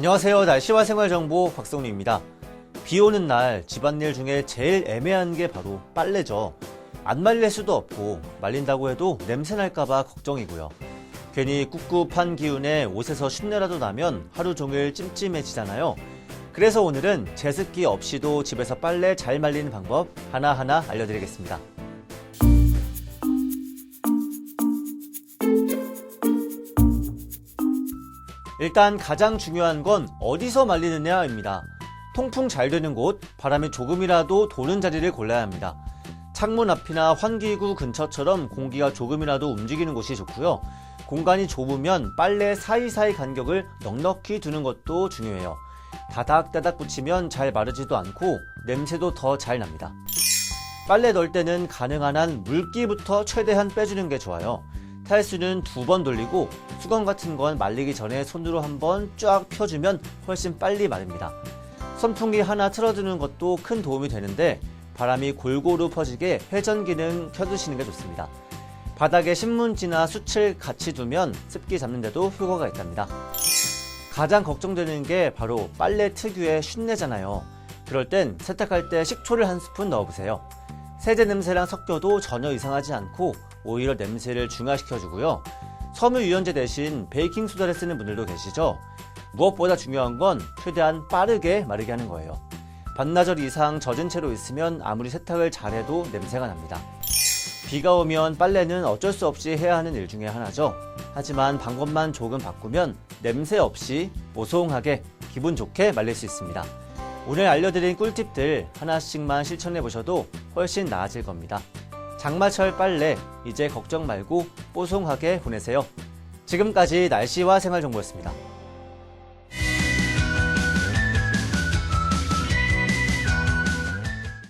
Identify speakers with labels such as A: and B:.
A: 안녕하세요. 날씨와 생활정보 박성우입니다. 비 오는 날 집안일 중에 제일 애매한 게 바로 빨래죠. 안 말릴 수도 없고 말린다고 해도 냄새 날까봐 걱정이고요. 괜히 꿉꿉한 기운에 옷에서 쉰내라도 나면 하루 종일 찜찜해지잖아요. 그래서 오늘은 제습기 없이도 집에서 빨래 잘 말리는 방법 하나하나 알려드리겠습니다. 일단 가장 중요한 건 어디서 말리느냐입니다. 통풍 잘 되는 곳, 바람이 조금이라도 도는 자리를 골라야 합니다. 창문 앞이나 환기구 근처처럼 공기가 조금이라도 움직이는 곳이 좋고요. 공간이 좁으면 빨래 사이사이 간격을 넉넉히 두는 것도 중요해요. 다닥다닥 붙이면 잘 마르지도 않고 냄새도 더 잘 납니다. 빨래 넣을 때는 가능한 한 물기부터 최대한 빼주는 게 좋아요. 탈수는 두 번 돌리고 수건 같은 건 말리기 전에 손으로 한번 쫙 펴주면 훨씬 빨리 마릅니다. 선풍기 하나 틀어두는 것도 큰 도움이 되는데 바람이 골고루 퍼지게 회전 기능 켜두시는 게 좋습니다. 바닥에 신문지나 수칠 같이 두면 습기 잡는데도 효과가 있답니다. 가장 걱정되는 게 바로 빨래 특유의 쉰내잖아요. 그럴 땐 세탁할 때 식초를 한 스푼 넣어보세요. 세제 냄새랑 섞여도 전혀 이상하지 않고 오히려 냄새를 중화시켜주고요. 섬유 유연제 대신 베이킹 소다를 쓰는 분들도 계시죠. 무엇보다 중요한 건 최대한 빠르게 마르게 하는 거예요. 반나절 이상 젖은 채로 있으면 아무리 세탁을 잘해도 냄새가 납니다. 비가 오면 빨래는 어쩔 수 없이 해야 하는 일 중에 하나죠. 하지만 방법만 조금 바꾸면 냄새 없이 뽀송하게 기분 좋게 말릴 수 있습니다. 오늘 알려드린 꿀팁들 하나씩만 실천해 보셔도 훨씬 나아질 겁니다. 장마철 빨래 이제 걱정 말고 뽀송하게 보내세요. 지금까지 날씨와 생활 정보였습니다.